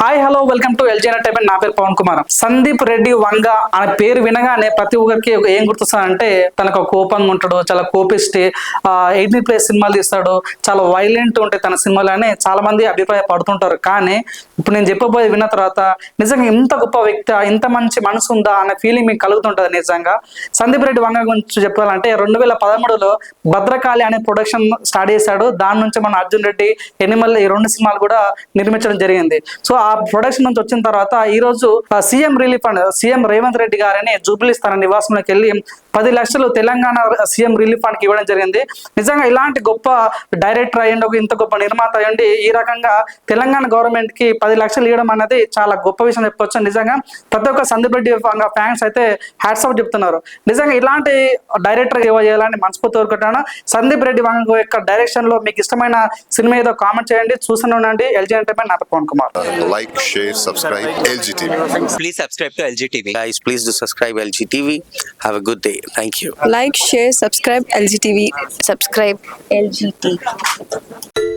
Hi hello welcome to LG entertainment నా పేరు పవన్ కుమార్. సందీప్ రెడ్డి వంగ అనే పేరు వినగానే ప్రతి ఒక్కరికి ఏం గుర్తొస్తాడంటే తనకు కోపంగా ఉంటాడు చాలా కోపిస్టి ఎయిటీ ప్లేస్ సినిమాలు తీస్తాడు చాలా వైలెంట్ ఉంటాయి తన సినిమాలు అని చాలా మంది అభిప్రాయ పడుతుంటారు. కానీ ఇప్పుడు నేను చెప్పబోయే విన్న తర్వాత నిజంగా ఇంత గొప్ప వ్యక్తి ఇంత మంచి మనసు ఉందా అనే ఫీలింగ్ మీకు కలుగుతుంటది నిజంగా. సందీప్ రెడ్డి వంగ గురించి చెప్పాలంటే రెండు వేల పదమూడులో భద్రకాళి అనే ప్రొడక్షన్ స్టార్ట్ చేశాడు. దాని నుంచి మన అర్జున్ రెడ్డి ఎనిమల్ ఈ రెండు సినిమాలు కూడా నిర్మించడం జరిగింది. సో ఆ ప్రొడక్షన్ నుంచి వచ్చిన తర్వాత ఈ రోజు CM relief fund CM Revanth Reddy గారిని జూబ్లీస్ నివాసంలోకి వెళ్ళి పది లక్షలు తెలంగాణ సీఎం రిలీఫ్ ఫండ్కి ఇవ్వడం జరిగింది. నిజంగా ఇలాంటి గొప్ప డైరెక్టర్ అయ్యండి ఒక ఇంత గొప్ప నిర్మాత అయ్యండి ఈ రకంగా తెలంగాణ గవర్నమెంట్కి పది లక్షలు ఇవ్వడం అనేది చాలా గొప్ప విషయం చెప్పొచ్చు. నిజంగా ప్రతి ఒక్క సందీప్ రెడ్డి ఫ్యాన్స్ అయితే హ్యాట్స్ ఆఫ్ చెప్తున్నారు. నిజంగా ఇలాంటి డైరెక్టర్ ఇవ్వాలని మనస్ఫూర్తి కోరుకుంటాను సందీప్ రెడ్డి వంగ యొక్క డైరెక్షన్లో మీకు ఇష్టమైన సినిమా ఏదో కామెంట్ చేయండి. చూస్తూనే ఉండండి. ఎల్జీ ఎంటర్టైన్మెంట్ నా Pawan Kumar like, share, subscribe, LGTV. Please subscribe to LGTV. Guys, please do subscribe LGTV. Have a good day. Thank you. like, share, subscribe LGTV. subscribe LGT.